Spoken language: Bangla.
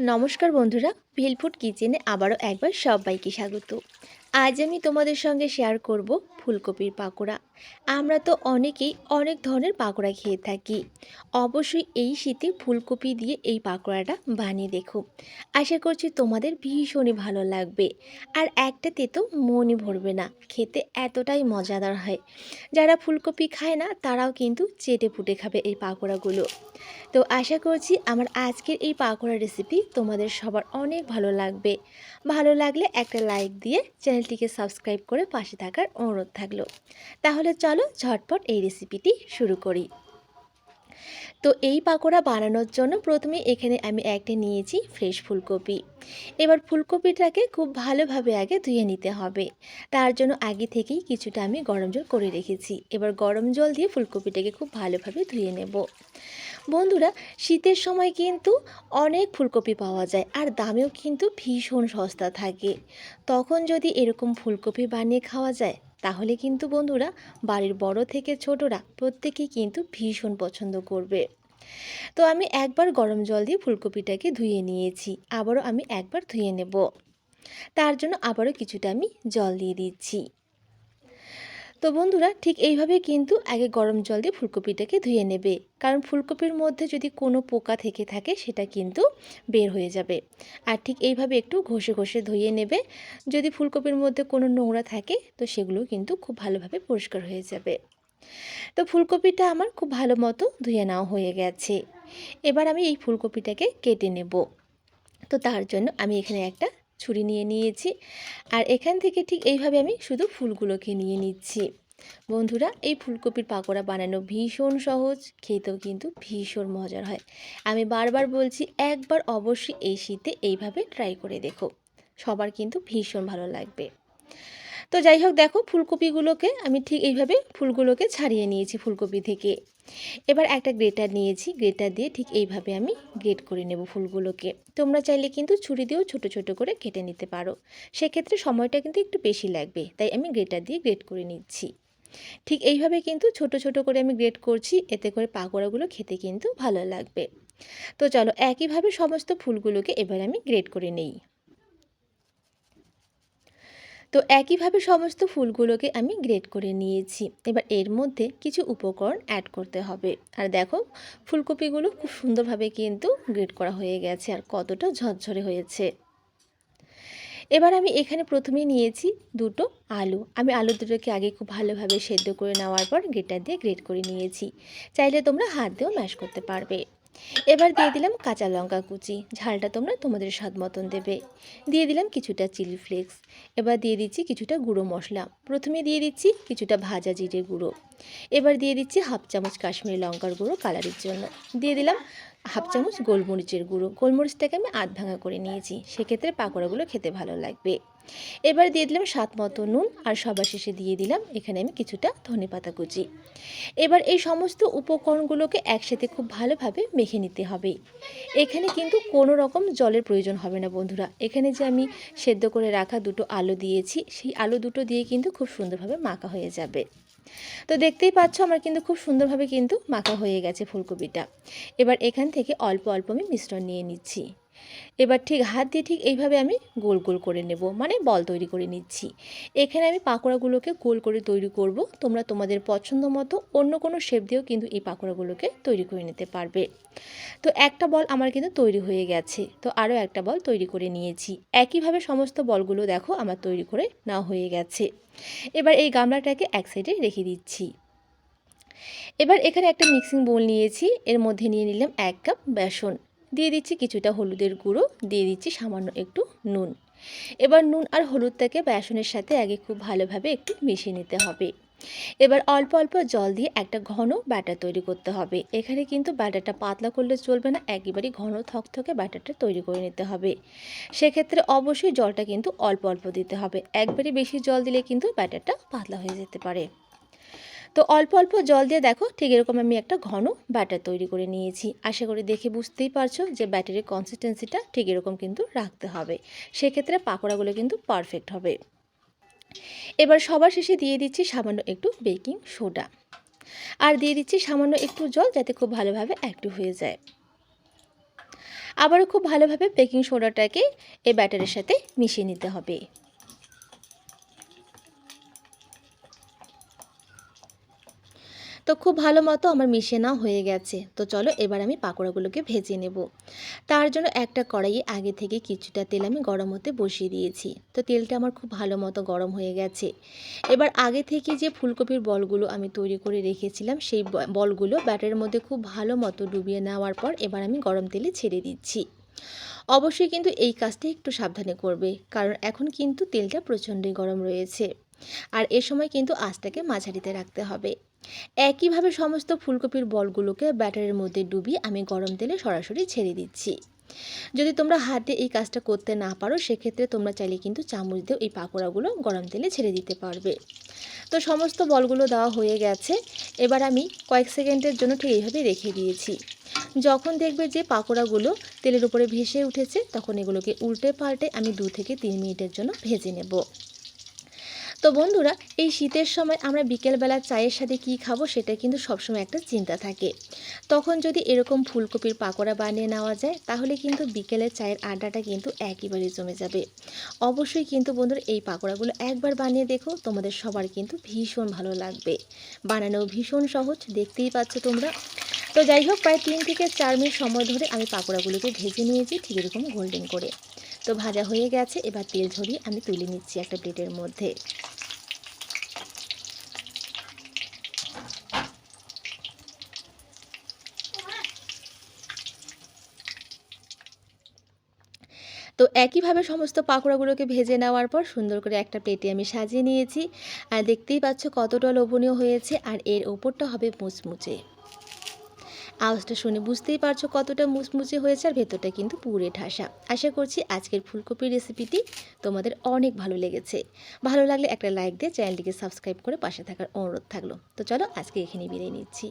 নমস্কার বন্ধুরা ভিলফুড কিচেনে আবারও একবার সবাইকে স্বাগত। আজ আমি তোমাদের সঙ্গে শেয়ার করব ফুলকপির পাকোড়া। আমরা তো অনেকেই অনেক ধরনের পাকোড়া খেয়ে থাকি। অবশ্যই এই শীতে ফুলকপি দিয়ে এই পাকোড়াটা বানিয়ে দেখো। আশা করছি তোমাদের ভীষণই ভালো লাগবে। আর একটাতে তো মনই ভরবে না, খেতে এতটাই মজাদার হয়। যারা ফুলকপি খায় না, তারাও কিন্তু চেটে ফুটে খাবে এই পাকোড়াগুলো। তো আশা করছি আমার আজকের এই পাকোড়া রেসিপি তোমাদের সবার অনেক ভালো লাগবে। ভালো লাগলে একটা লাইক দিয়ে চ্যানেলটিকে সাবস্ক্রাইব করে পাশে থাকার অনুরোধ থাকল। তাহলে চলো ঝটপট এই রেসিপিটি শুরু করি। তো এই পাকোড়া বানানোর জন্য প্রথমে এখানে আমি একটা নিয়েছি ফ্রেশ ফুলকপি। এবার ফুলকপিটাকে খুব ভালোভাবে আগে ধুয়ে নিতে হবে। তার জন্য আগে থেকেই কিছুটা আমি গরম জল করে রেখেছি। এবার গরম জল দিয়ে ফুলকপিটাকে খুব ভালোভাবে ধুয়ে নেব। বন্ধুরা, শীতের সময় কিন্তু অনেক ফুলকপি পাওয়া যায় আর দামেও কিন্তু ভীষণ সস্তা থাকে। তখন যদি এরকম ফুলকপি বানিয়ে খাওয়া যায় তাহলে কিন্তু বন্ধুরা বাড়ির বড় থেকে ছোটরা প্রত্যেকেই কিন্তু ভীষণ পছন্দ করবে। তো আমি একবার গরম জল দিয়ে ফুলকপিটাকে ধুয়ে নিয়েছি, আবারও আমি একবার ধুয়ে নেব। তার জন্য আবারও কিছুটা আমি জল দিয়ে দিচ্ছি। তো বন্ধুরা, ঠিক এইভাবে কিন্তু আগে গরম জল দিয়ে ফুলকপিটাকে ধুয়ে নেবে। কারণ ফুলকপির মধ্যে যদি কোনো পোকা থেকে থাকে, সেটা কিন্তু বের হয়ে যাবে। আর ঠিক এইভাবে একটু ঘষে ঘষে ধুয়ে নেবে। যদি ফুলকপির মধ্যে কোনো নোংরা থাকে, তো সেগুলো কিন্তু খুব ভালোভাবে পরিষ্কার হয়ে যাবে। তো ফুলকপিটা আমার খুব ভালো মতো ধুয়ে নেওয়া হয়ে গেছে। এবার আমি এই ফুলকপিটাকে কেটে নেব। তো তার জন্য আমি এখানে একটা ছুরি নিয়ে নিয়েছি। আর এখান থেকে ঠিক এইভাবে আমি শুধু ফুলগুলোকে নিয়ে নিচ্ছি। বন্ধুরা, এই ফুলকপির পাকোড়া বানানো ভীষণ সহজ, খেতেও কিন্তু ভীষণ মজার হয়। আমি বারবার বলছি, একবার অবশ্যই এই শীতে এইভাবে ট্রাই করে দেখো। সবার কিন্তু ভীষণ ভালো লাগবে। তো যাই হোক, দেখো ফুলকপিগুলোকে আমি ঠিক এইভাবে ফুলগুলোকে ছাড়িয়ে নিয়েছি ফুলকপি থেকে। এবার একটা গ্রেটার নিয়েছি, গ্রেটার দিয়ে ঠিক এইভাবে আমি গ্রেট করে নেব ফুলগুলোকে। তোমরা চাইলে কিন্তু ছুরি দিয়েও ছোট ছোট করে কেটে নিতে পারো। সেক্ষেত্রে সময়টা কিন্তু একটু বেশি লাগবে, তাই আমি গ্রেটার দিয়ে গ্রেট করে নিচ্ছি। ঠিক এইভাবে কিন্তু ছোট ছোট করে আমি গ্রেট করছি, এতে করে পাকোড়াগুলো খেতে কিন্তু ভালো লাগবে। তো চলো, একইভাবে সমস্ত ফুলগুলোকে এবার আমি গ্রেট করে নেই। তো একইভাবে সমস্ত ফুলগুলোকে আমি গ্রেড করে নিয়েছি। এবার এর মধ্যে কিছু উপকরণ অ্যাড করতে হবে। আর দেখো, ফুলকপিগুলো খুব সুন্দরভাবে কিন্তু গ্রেড করা হয়ে গেছে আর কতটা ঝরঝরে হয়েছে। এবার আমি এখানে প্রথমেই নিয়েছি দুটো আলু। আমি আলু দুটোকে আগে খুব ভালোভাবে সেদ্ধ করে নেওয়ার পর গ্রেটার দিয়ে গ্রেট করে নিয়েছি। চাইলে তোমরা হাত দিয়েও ম্যাশ করতে পারবে। এবার দিয়ে দিলাম কাঁচা লঙ্কা কুচি। ঝালটা তোমরা তোমাদের স্বাদ মতন দেবে। দিয়ে দিলাম কিছুটা চিলি ফ্লেক্স। এবার দিয়ে দিচ্ছি কিছুটা গুঁড়ো মশলা। প্রথমে দিয়ে দিচ্ছি কিছুটা ভাজা জিরে গুঁড়ো। এবার দিয়ে দিচ্ছি হাফ চামচ কাশ্মীরি লঙ্কার গুঁড়ো কালারের জন্য। দিয়ে দিলাম হাফ চামচ গোলমরিচের গুঁড়ো। গোলমরিচটাকে আমি আধ ভাঙা করে নিয়েছি। সেক্ষেত্রে পাকোড়াগুলো খেতে ভালো লাগবে। এবার দিয়ে দিলাম স্বাদ মতো নুন আর সবার শেষে দিয়ে দিলাম এখানে আমি কিছুটা ধনে পাতা কুচি। এবার এই সমস্ত উপকরণগুলোকে একসাথে খুব ভালোভাবে মেখে নিতে হবে। এখানে কিন্তু কোনো রকম জলের প্রয়োজন হবে না বন্ধুরা। এখানে যে আমি সেদ্ধ করে রাখা দুটো আলু দিয়েছি, সেই আলু দুটো দিয়ে কিন্তু খুব সুন্দরভাবে মাখা হয়ে যাবে। তো দেখতেই পাচ্ছ আমার কিন্তু খুব সুন্দরভাবে কিন্তু মাখা হয়ে গেছে ফুলকপিটা। এবার এখান থেকে অল্প অল্প আমি মিশ্রণ নিয়ে নিচ্ছি। এবার ঠিক হাত দিয়ে ঠিক এইভাবে আমি গোল গোল করে নেব মানে বল তৈরি করে নিচ্ছি। এখানে আমি পাকোড়াগুলোকে গোল করে তৈরি করব, তোমরা তোমাদের পছন্দ মতো অন্য কোনো শেপ দিয়েও কিন্তু এই পাকোড়াগুলোকে তৈরি করে নিতে পারবে। তো একটা বল আমার কিন্তু তৈরি হয়ে গেছে, তো আরও একটা বল তৈরি করে নিয়েছি। একইভাবে সমস্ত বলগুলো দেখো আমার তৈরি করে নেওয়া হয়ে গেছে। এবার এই গামলাটাকে এক সাইডে রেখে দিচ্ছি। এবার এখানে একটা মিক্সিং বোল নিয়েছি, এর মধ্যে নিয়ে নিলাম এক কাপ বেসন। দিয়ে দিচ্ছি কিছুটা হলুদের গুঁড়ো, দিয়ে দিচ্ছি সামান্য একটু নুন। এবার নুন আর হলুদটাকে বেসনের সাথে আগে খুব ভালোভাবে একটু মিশিয়ে নিতে হবে। এবার অল্প অল্প জল দিয়ে একটা ঘন ব্যাটার তৈরি করতে হবে। এখানে কিন্তু ব্যাটারটা পাতলা করলে চলবে না, একেবারেই ঘন থকথকে ব্যাটারটা তৈরি করে নিতে হবে। সেক্ষেত্রে অবশ্যই জলটা কিন্তু অল্প অল্প দিতে হবে। একবারে বেশি জল দিলে কিন্তু ব্যাটারটা পাতলা হয়ে যেতে পারে। তো অল্প অল্প জল দিয়ে দেখো ঠিক এরকম আমি একটা ঘন ব্যাটার তৈরি করে নিয়েছি। আশা করি দেখে বুঝতেই পারছ যে ব্যাটারের কনসিস্টেন্সিটা ঠিক এরকম কিন্তু রাখতে হবে। সেক্ষেত্রে পাকোড়াগুলো কিন্তু পারফেক্ট হবে। এবার সবার শেষে দিয়ে দিচ্ছি সামান্য একটু বেকিং সোডা আর দিয়ে দিচ্ছি সামান্য একটু জল যাতে খুব ভালোভাবে অ্যাক্টিভ হয়ে যায়। আবারও খুব ভালোভাবে বেকিং সোডাটাকে এই ব্যাটারের সাথে মিশিয়ে নিতে হবে। তো খুব ভালো মতো আমার মিশিয়ে নেওয়া হয়ে গেছে। তো চলো এবার আমি পাকোড়াগুলোকে ভেজে নেব। তার জন্য একটা কড়াইয়ে আগে থেকে কিছুটা তেল আমি গরম হতে বসিয়ে দিয়েছি। তো তেলটা আমার খুব ভালো মতো গরম হয়ে গেছে। এবার আগে থেকে যে ফুলকপির বলগুলো আমি তৈরি করে রেখেছিলাম, সেই বলগুলো ব্যাটারের মধ্যে খুব ভালো মতো ডুবিয়ে নেওয়ার পর এবার আমি গরম তেলে ছেড়ে দিচ্ছি। অবশ্যই কিন্তু এই কাজটা একটু সাবধানে করবে, কারণ এখন কিন্তু তেলটা প্রচণ্ডই গরম রয়েছে। আর এ সময় কিন্তু আঁচটাকে মাঝারিতে রাখতে হবে। একইভাবে সমস্ত ফুলকপির বলগুলোকে ব্যাটারের মধ্যে ডুবিয়ে আমি গরম তেলে সরাসরি ছেড়ে দিচ্ছি। যদি তোমরা হাতে এই কাজটা করতে না পারো, সেক্ষেত্রে তোমরা চাইলে কিন্তু চামচ দিয়েও এই পাকোড়াগুলো গরম তেলে ছেড়ে দিতে পারবে। তো সমস্ত বলগুলো দেওয়া হয়ে গেছে। এবার আমি কয়েক সেকেন্ডের জন্য ঠিক এইভাবে রেখে দিয়েছি। যখন দেখবে যে পাকোড়াগুলো তেলের উপরে ভেসে উঠেছে, তখন এগুলোকে উল্টে পাল্টে আমি দু থেকে তিন মিনিটের জন্য ভেজে নেব। তো বন্ধুরা, এই শীতের সময় আমরা বিকেলবেলা চায়ের সাথে কি খাব সেটা কিন্তু সবসময় একটা চিন্তা থাকে। তখন যদি এরকম ফুলকপির পাকোড়া বানিয়ে নেওয়া যায়, তাহলে কিন্তু বিকেলের চায়ের আড্ডাটা কিন্তু একেবারে জমে যাবে। অবশ্যই কিন্তু বন্ধুরা, এই পাকোড়াগুলো একবার বানিয়ে দেখো, তোমাদের সবার কিন্তু ভীষণ ভালো লাগবে। বানানো ভীষণ সহজ, দেখতেই পাচ্ছ তোমরা। তো যাই হোক, প্রায় তিন থেকে চার মিনিট সময় ধরে আমি পাকোড়াগুলোকে ভেজে নিয়েছি ঠিক এরকম গোল্ডেন করে। তো ভাজা হয়ে গেছে, এবার তেল ঝরিয়ে আমি তুলে নিচ্ছি একটা প্লেটের মধ্যে। তো একইভাবে সমস্ত পাকোড়াগুলোকে ভেজে নেওয়ার পর সুন্দর করে একটা প্লেটে আমি সাজিয়ে নিয়েছি। আর দেখতেই পাচ্ছ কতটা লোভনীয় হয়েছে, আর এর ওপরটা হবে মুচমুচে। আওয়াজটা শুনে বুঝতেই পারছ কতটা মুচমুচে হয়েছে, আর ভেতরটা কিন্তু পুরে ঠাসা। আশা করছি আজকের ফুলকপির রেসিপিটি তোমাদের অনেক ভালো লেগেছে। ভালো লাগলে একটা লাইক দিয়ে চ্যানেলটিকে সাবস্ক্রাইব করে পাশে থাকার অনুরোধ থাকল। তো চলো আজকে এখানে বিদায় নিচ্ছি।